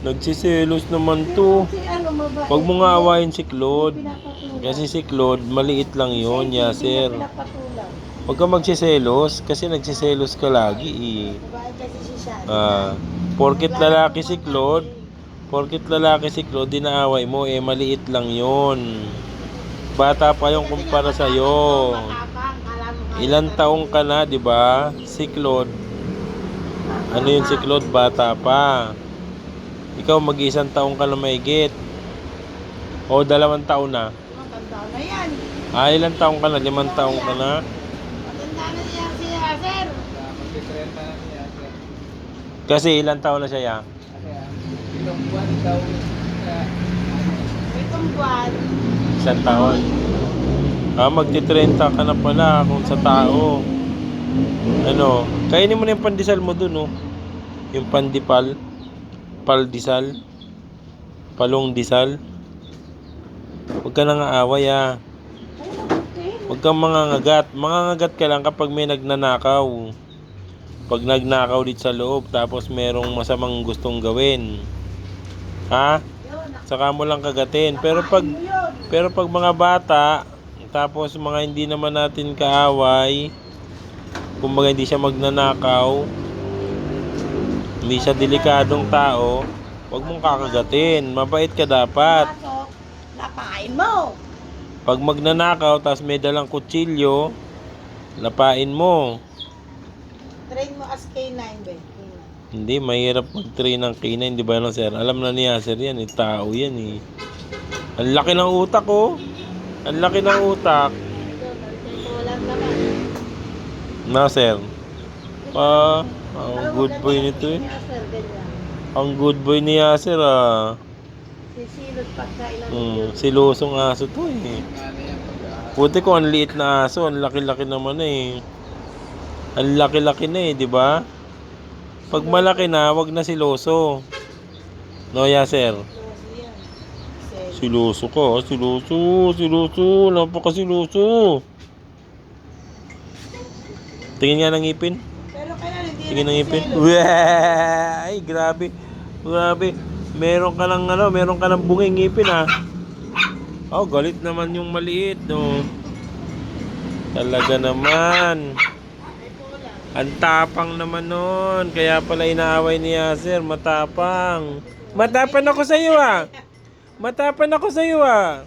Nagsiselos naman to. Huwag mo nga awayin si Claude. Kasi si Claude, maliit lang Yasser. niya pinapatulan. Huwag ka magsiselos kasi nagsiselos ka lagi eh. Ah, porkit lalaki si Claude, porkit lalaki si Claude, dinaaway mo, eh maliit lang yon. Bata pa yung kumpara mo nga- Ilan taong ka na, di ba? Si Claude. Ano yun si Claude? Bata pa. Ikaw mag-isang taong ka na maigit. O dalawang taon na. Matanda na yan. Ah, ilang taong ka na? Limang taong ka na? Matanda na siya si Yasser. Kasi ilang taon na siya ya? Itong buwan. Isang taon. Ah, magti-30 ka na pala kung sa tao. Ano, kainin mo na yung pandesal mo dun, oh. Yung pandipal. Paldisal. Palong disal. Huwag ka nang aaway, ah. Huwag kang mangangagat. Mangangagat ka lang kapag may nagnanakaw. Pag nagnakaw dito sa loob, tapos merong masamang gustong gawin. Ha? Saka mo lang kagatin. Pero pag pero pag mga bata, tapos mga hindi naman natin kaaway, kumbaga hindi siya magnanakaw, hindi siya delikadong tao, wag mong kakagatin. Mabait ka dapat. Pasok, lapain mo. Pag magnanakaw, tapos may dalang kutsilyo, lapain mo. Train mo as K9, be. Hindi, mahirap mag-train ng K9, di ba no, sir? Alam na niya, sir, yan, eh, tao yan, eh. Ang laki ng utak, oh. Ang laki ng utak. Na, sir. Pa, ang good boy nito, eh. Ang good boy ni Yasser, ah. Sisilot pagka ilang Hmm, silusong aso to, eh. Buti ko, ang liit na aso, ang laki-laki naman, eh. Ang laki-laki na, eh, di ba? Pag malaki na, wag na siloso. No, Yasser? Siloso ka, siloso, siloso, napakasiloso. Tingin nga ng ngipin. Tingin ng ngipin. Wah! Ay, grabe. Grabe. Meron ka ng ano, meron ka ng bunging ngipin ah. Oh, galit naman yung maliit, no. Talaga naman. Ang tapang naman nun. Kaya pala inaaway ni Yasser. Matapang. Matapang ako sa iyo ah. Matapang ako sa iyo ah.